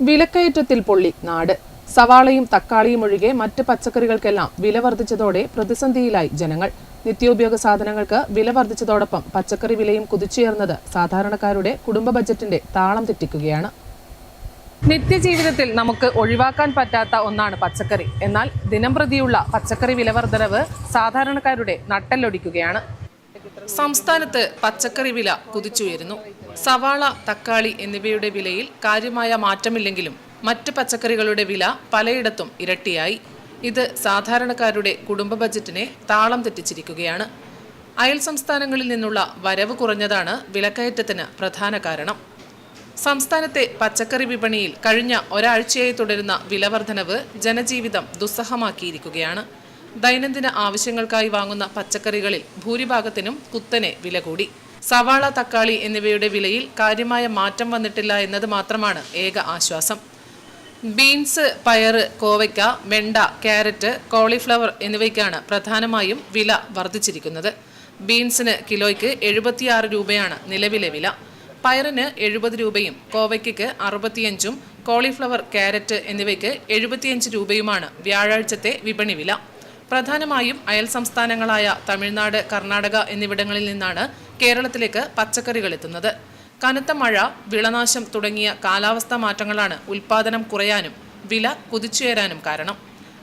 വിലക്കയറ്റത്തിൽ പൊള്ളി നാട്. സവാളയും തക്കാളിയും ഒഴികെ മറ്റ് പച്ചക്കറികൾക്കെല്ലാം വില വർദ്ധിച്ചതോടെ പ്രതിസന്ധിയിലായി ജനങ്ങൾ. നിത്യോപയോഗ സാധനങ്ങൾക്ക് വില വർദ്ധിച്ചതോടൊപ്പം പച്ചക്കറി വിലയും കുതിച്ചുയർന്നത് സാധാരണക്കാരുടെ കുടുംബ ബജറ്റിന്റെ താളം തെറ്റിക്കുകയാണ്. നിത്യജീവിതത്തിൽ നമുക്ക് ഒഴിവാക്കാൻ പറ്റാത്ത ഒന്നാണ് പച്ചക്കറി. എന്നാൽ ദിനംപ്രതിയുള്ള പച്ചക്കറി വിലവർദ്ധനവ് സാധാരണക്കാരുടെ നട്ടല്ലൊടിക്കുകയാണ്. സംസ്ഥാനത്ത് പച്ചക്കറി വില കുതിച്ചുയരുന്നു. സവാള തക്കാളി എന്നിവയുടെ വിലയിൽ കാര്യമായ മാറ്റമില്ലെങ്കിലും മറ്റ് പച്ചക്കറികളുടെ വില പലയിടത്തും ഇരട്ടിയായി. ഇത് സാധാരണക്കാരുടെ കുടുംബ ബജറ്റിനെ താളം തെറ്റിച്ചിരിക്കുകയാണ്. അയൽ സംസ്ഥാനങ്ങളിൽ നിന്നുള്ള വരവ് കുറഞ്ഞതാണ് വിലക്കയറ്റത്തിന് പ്രധാന കാരണം. സംസ്ഥാനത്തെ പച്ചക്കറി വിപണിയിൽ കഴിഞ്ഞ ഒരാഴ്ചയായി തുടരുന്ന വിലവർധനവ് ജനജീവിതം ദുസ്സഹമാക്കിയിരിക്കുകയാണ്. ദൈനംദിന ആവശ്യങ്ങൾക്കായി വാങ്ങുന്ന പച്ചക്കറികളിൽ ഭൂരിഭാഗത്തിനും കുത്തനെ വില കൂടി സവാള തക്കാളി എന്നിവയുടെ വിലയിൽ കാര്യമായ മാറ്റം വന്നിട്ടില്ല എന്നത് മാത്രമാണ് ഏക ആശ്വാസം. ബീൻസ് പയർ കോവയ്ക്ക വെണ്ട ക്യാരറ്റ് കോളിഫ്ലവർ എന്നിവയ്ക്കാണ് പ്രധാനമായും വില വർദ്ധിച്ചിരിക്കുന്നത്. ബീൻസിന് കിലോയ്ക്ക് എഴുപത്തിയാറ് രൂപയാണ് നിലവിലെ വില. പയറിന് എഴുപത് രൂപയും കോവയ്ക്ക് അറുപത്തിയഞ്ചും കോളിഫ്ലവർ ക്യാരറ്റ് എന്നിവയ്ക്ക് എഴുപത്തിയഞ്ച് രൂപയുമാണ് വ്യാഴാഴ്ചത്തെ വിപണി വില. പ്രധാനമായും അയൽ സംസ്ഥാനങ്ങളായ തമിഴ്നാട് കർണാടക എന്നിവിടങ്ങളിൽ നിന്നാണ് കേരളത്തിലേക്ക് പച്ചക്കറികൾ എത്തുന്നത്. കനത്ത മഴ വിളനാശം തുടങ്ങിയ കാലാവസ്ഥാ മാറ്റങ്ങളാണ് ഉൽപാദനം കുറയാനും വില കുതിച്ചുയരാനും കാരണം.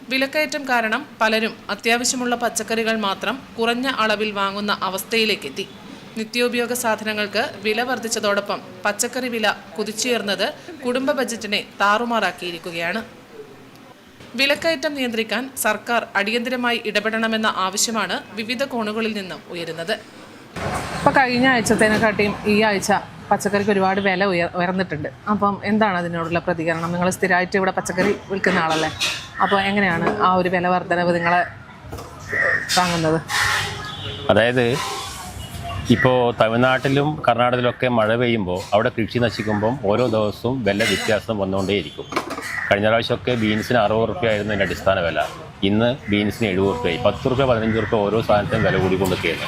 വിലക്കയറ്റം കാരണം പലരും അത്യാവശ്യമുള്ള പച്ചക്കറികൾ മാത്രം കുറഞ്ഞ അളവിൽ വാങ്ങുന്ന അവസ്ഥയിലേക്കെത്തി നിത്യോപയോഗ സാധനങ്ങൾക്ക് വില വർദ്ധിച്ചതോടൊപ്പം പച്ചക്കറി വില കുതിച്ചുയർന്നത് കുടുംബ ബജറ്റിനെ താറുമാറാക്കിയിരിക്കുകയാണ്. വിലക്കയറ്റം നിയന്ത്രിക്കാൻ സർക്കാർ അടിയന്തരമായി ഇടപെടണമെന്ന ആവശ്യമാണ് വിവിധ കോണുകളിൽ നിന്നും ഉയരുന്നത്. ഇപ്പൊ കഴിഞ്ഞ ആഴ്ചത്തേനെക്കാട്ടിയും ഈ ആഴ്ച പച്ചക്കറിക്ക് ഒരുപാട് വില ഉയർ ഉയർന്നിട്ടുണ്ട്. അപ്പം എന്താണ് അതിനോടുള്ള പ്രതികരണം? നിങ്ങൾ സ്ഥിരമായിട്ട് ഇവിടെ പച്ചക്കറി വിൽക്കുന്ന ആളല്ലേ? അപ്പോൾ എങ്ങനെയാണ് ആ ഒരു വില വർധനവ് നിങ്ങളെ താങ്ങുന്നത്? അതായത് ഇപ്പോൾ തമിഴ്നാട്ടിലും കർണാടകത്തിലൊക്കെ മഴ പെയ്യുമ്പോൾ അവിടെ കൃഷി നശിക്കുമ്പം ഓരോ ദിവസവും വില വ്യത്യാസം വന്നുകൊണ്ടേയിരിക്കും കഴിഞ്ഞ പ്രാവശ്യമൊക്കെ ബീൻസിന് അറുപത് റുപ്യ ആയിരുന്നു അതിന്റെ അടിസ്ഥാന വില. ഇന്ന് ബീൻസിന് എഴുപത് റുപ്യയായി പത്ത് റുപ്യ പതിനഞ്ച് റുപ്യ ഓരോ സാധനത്തിനും വില കൂടിക്കൊണ്ടിരിക്കുകയാണ്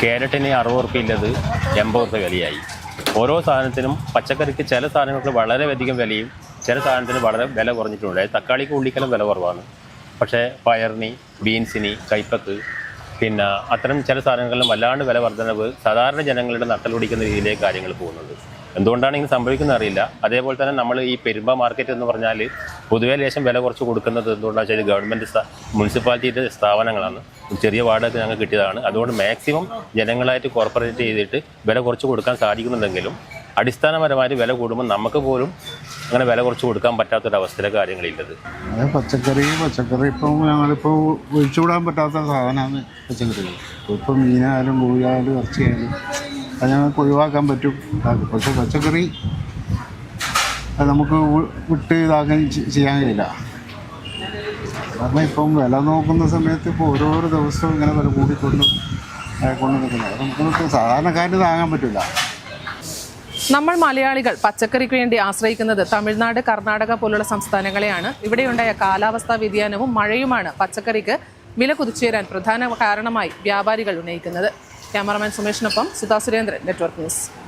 ക്യാരറ്റിന് അറുപത് റുപ്യ ഇല്ലത് എൺപത് റുപ്യ വിലയായി. ഓരോ സാധനത്തിനും പച്ചക്കറിക്ക് ചില സാധനങ്ങൾക്ക് വളരെയധികം വിലയും ചില സാധനത്തിന് വളരെ വില കുറഞ്ഞിട്ടുണ്ട്. അതായത് തക്കാളിക്ക് ഉള്ളിക്കലും വില കുറവാണ്. പക്ഷേ പയറിന് ബീൻസിന് കൈപ്പക്ക് പിന്നെ അത്തരം ചില സാധനങ്ങളിലും വല്ലാണ്ട് വില വർധനവ് സാധാരണ ജനങ്ങളുടെ നട്ടലൊടിക്കുന്ന രീതിയിലേക്ക് കാര്യങ്ങൾ പോകുന്നത് എന്തുകൊണ്ടാണ് ഇങ്ങനെ സംഭവിക്കുന്നത് അറിയില്ല. അതേപോലെ തന്നെ നമ്മൾ ഈ പെരുമ്പ മാർക്കറ്റ് എന്ന് പറഞ്ഞാൽ പൊതുവേ ലേശം വില കുറച്ച് കൊടുക്കുന്നത് എന്തുകൊണ്ടാണ് വെച്ചാൽ ഗവൺമെന്റ് മുനിസിപ്പാലിറ്റിയുടെ സ്ഥാപനങ്ങളാണ്. ചെറിയ വാർഡൊക്കെ ഞങ്ങൾക്ക് കിട്ടിയതാണ്. അതുകൊണ്ട് മാക്സിമം ജനങ്ങളായിട്ട് കോർപ്പറേറ്റ് ചെയ്തിട്ട് വില കുറച്ച് കൊടുക്കാൻ സാധിക്കുന്നുണ്ടെങ്കിലും അടിസ്ഥാനപരമായിട്ട് വില കൂടുമ്പോൾ നമുക്ക് പോലും അങ്ങനെ വില കുറച്ച് കൊടുക്കാൻ പറ്റാത്തൊരവസ്ഥയിലെ കാര്യങ്ങളില്ലത്. അത് പച്ചക്കറി പച്ചക്കറി ഇപ്പം ഞങ്ങളിപ്പോൾ ഒഴിച്ചുകൂടാൻ പറ്റാത്ത സാധനമാണ് പച്ചക്കറികൾ. ഇപ്പം മീനായാലും കോഴിയായാലും ഇറച്ചിയായാലും അത് ഞങ്ങൾക്ക് ഒഴിവാക്കാൻ പറ്റും. പക്ഷേ പച്ചക്കറി അത് നമുക്ക് വിട്ട് ഇതാക്കാൻ ചെയ്യാൻ കഴിയില്ല. കാരണം ഇപ്പം വില നോക്കുന്ന സമയത്ത് ഇപ്പോൾ ഓരോരോ ദിവസവും ഇങ്ങനെ വില കൂടിക്കൊണ്ട് കൊണ്ട് നിൽക്കുന്നത് അത് നമുക്ക് സാധാരണക്കാരന് താങ്ങാൻ പറ്റില്ല നമ്മൾ മലയാളികൾ പച്ചക്കറിക്ക് വേണ്ടി ആശ്രയിക്കുന്നത് തമിഴ്നാട് കർണാടക പോലുള്ള സംസ്ഥാനങ്ങളെയാണ്. ഇവിടെയുണ്ടായ കാലാവസ്ഥാ വ്യതിയാനവും മഴയുമാണ് പച്ചക്കറിക്ക് വില കുതിച്ചുയരാൻ പ്രധാന കാരണമായി വ്യാപാരികൾ ഉന്നയിക്കുന്നത്. ക്യാമറമാൻ സുമേഷിനൊപ്പം സുധാ സുരേന്ദ്രൻ നെറ്റ്വർക്ക് ന്യൂസ്.